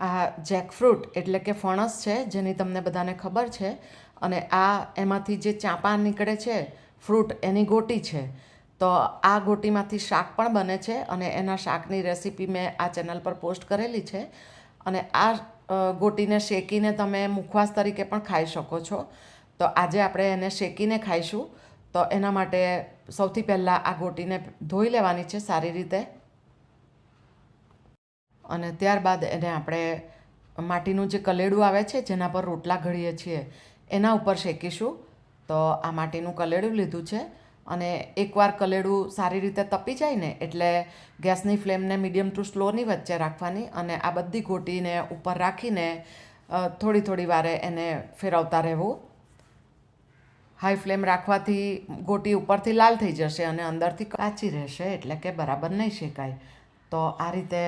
આ જેકફ્રૂટ એટલે કે ફણસ છે, જેની તમને બધાને ખબર છે, અને આ એમાંથી જે ચાંપા નીકળે છે, ફ્રૂટ એની ગોટી છે. તો આ ગોટીમાંથી શાક પણ બને છે અને એના શાકની રેસીપી મેં આ ચેનલ પર પોસ્ટ કરેલી છે. અને આ ગોટીને શેકીને તમે મુખવાસ તરીકે પણ ખાઈ શકો છો. તો આજે આપણે એને શેકીને ખાઈશું. તો એના માટે સૌથી પહેલાં આ ગોટીને ધોઈ લેવાની છે સારી રીતે. અને ત્યારબાદ એને આપણે માટીનું જે કલેડું આવે છે, જેના પર રોટલા ઘડીએ છીએ, એના ઉપર શેકીશું. તો આ માટીનું કલેડું લીધું છે અને એકવાર કલેડું સારી રીતે તપી જાય ને, એટલે ગેસની ફ્લેમને મીડિયમ ટુ સ્લોની વચ્ચે રાખવાની અને આ બધી ગોટીને ઉપર રાખીને થોડી થોડી વારે એને ફેરવતા રહેવું. હાઈ ફ્લેમ રાખવાથી ગોટી ઉપરથી લાલ થઈ જશે અને અંદરથી કાચી રહેશે, એટલે કે બરાબર નહીં શેકાય. તો આ રીતે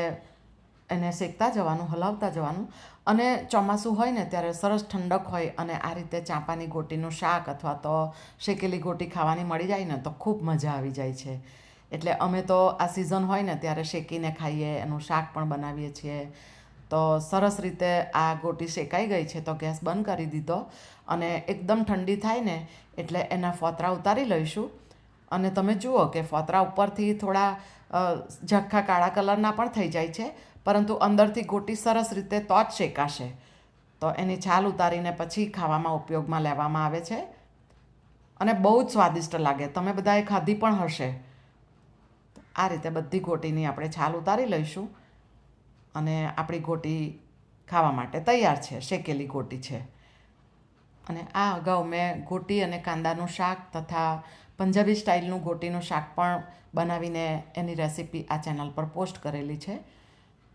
એને શેકતા જવાનું, હલાવતા જવાનું. અને ચોમાસું હોય ને, ત્યારે સરસ ઠંડક હોય અને આ રીતે ચાંપાની ગોટીનું શાક અથવા તો શેકેલી ગોટી ખાવાની મળી જાય ને, તો ખૂબ મજા આવી જાય છે. એટલે અમે તો આ સિઝન હોય ને, ત્યારે શેકીને ખાઈએ, એનું શાક પણ બનાવીએ છીએ. તો સરસ રીતે આ ગોટી શેકાઈ ગઈ છે, તો ગેસ બંધ કરી દીધો અને એકદમ ઠંડી થાય ને, એટલે એના ફોતરા ઉતારી લઈશું. અને તમે જુઓ કે ફોતરા ઉપરથી થોડા ઝાંખા કાળા કલરના પણ થઈ જાય છે, પરંતુ અંદરથી ગોટી સરસ રીતે તો જ શેકાશે. તો એની છાલ ઉતારીને પછી ખાવામાં ઉપયોગમાં લેવામાં આવે છે. અને બહુ જ સ્વાદિષ્ટ લાગે. તમે બધાએ ખાધી પણ હશે. આ રીતે બધી ગોટીની આપણે છાલ ઉતારી લઈશું અને આપણી ગોટી ખાવા માટે તૈયાર છે, શેકેલી ગોટી છે. અને આ અગાઉ મેં ગોટી અને કાંદાનું શાક તથા પંજાબી સ્ટાઇલનું ગોટીનું શાક પણ બનાવીને એની રેસીપી આ ચેનલ પર પોસ્ટ કરેલી છે.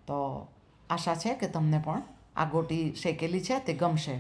તો આશા છે કે તમને પણ આ ગોટી શેકેલી છે, તે ગમશે.